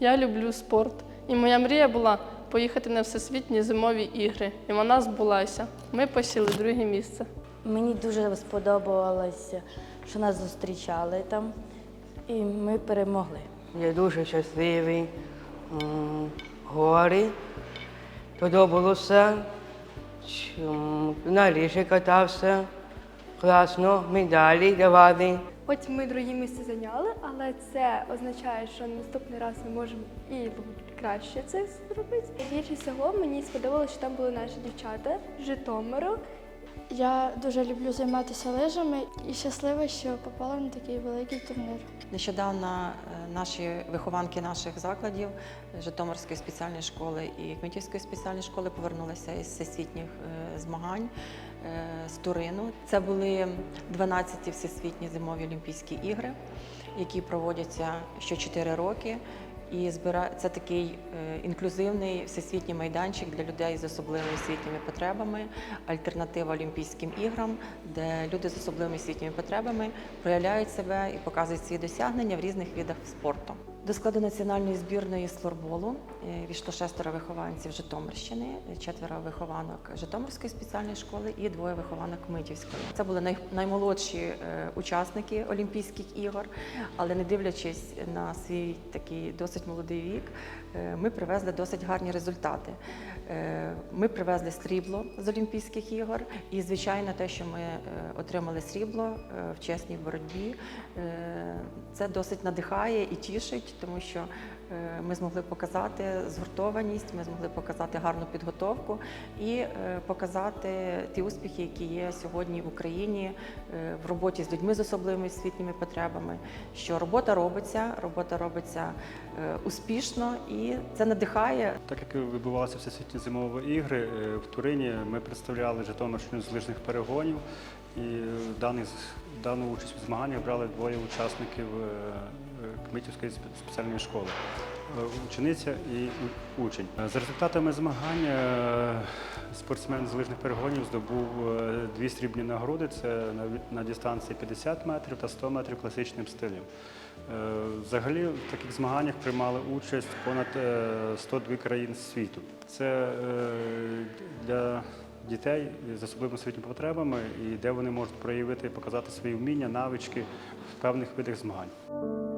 Я люблю спорт, і моя мрія була поїхати на всесвітні зимові ігри. І вона збулася. Ми посіли друге місце. Мені дуже сподобалося, що нас зустрічали там, і ми перемогли. Я дуже щасливий. Гори. Подобалося. На ліжі катався. Класно, медалі давали. Хоч ми друге місце зайняли, але це означає, що наступний раз ми можемо і краще це зробити. Більше всього мені сподобалося, що там були наші дівчата з Житомиру. Я дуже люблю займатися лижами і щаслива, що попала на такий великий турнір. Нещодавно е, наші вихованки наших закладів Житомирської спеціальної школи і Кмітівської спеціальної школи повернулися із всесвітніх е, змагань е, з Турину. Це були 12-ті всесвітні зимові Олімпійські ігри, які проводяться що 4 роки. І це такий е, інклюзивний всесвітній майданчик для людей з особливими освітніми потребами, альтернатива Олімпійським іграм, де люди з особливими освітніми потребами проявляють себе і показують свої досягнення в різних видах спорту. До складу національної збірної з флорболу е, війшло шестеро вихованців Житомирщини, четверо вихованок Житомирської спеціальної школи і двоє вихованок Митівської. Це були наймолодші е, учасники Олімпійських ігор, але не дивлячись на свій такий досить молодий вік, е, ми привезли досить гарні результати. Ми привезли срібло з Олімпійських ігор, і звичайно, те, що ми е, отримали срібло е, в чесній боротьбі, е, це досить надихає і тішить, тому що ми змогли показати згуртованість, ми змогли показати гарну підготовку і е, показати ті успіхи, які є сьогодні в Україні е, в роботі з людьми з особливими освітніми потребами. Що робота робиться, робота робиться е, успішно, і це надихає. Так як відбувалися всесвітні зимові ігри е, в Турині, ми представляли Житомирщину з лижних перегонів, і в даних дану участь у змаганнях брали двоє учасників е, е, Кмитівської спеціальної школи. Е, Учениця і учень. За результатами змагань спортсмен з лижних перегонів здобув дві срібні нагороди. Це на, дистанції 50 метрів та 100 метрів класичним стилем. Взагалі в таких змаганнях приймали участь понад е, 102 країн світу. Це для дітей з особливими освітніми потребами, і де вони можуть проявити показати свої вміння, навички в певних видах змагань.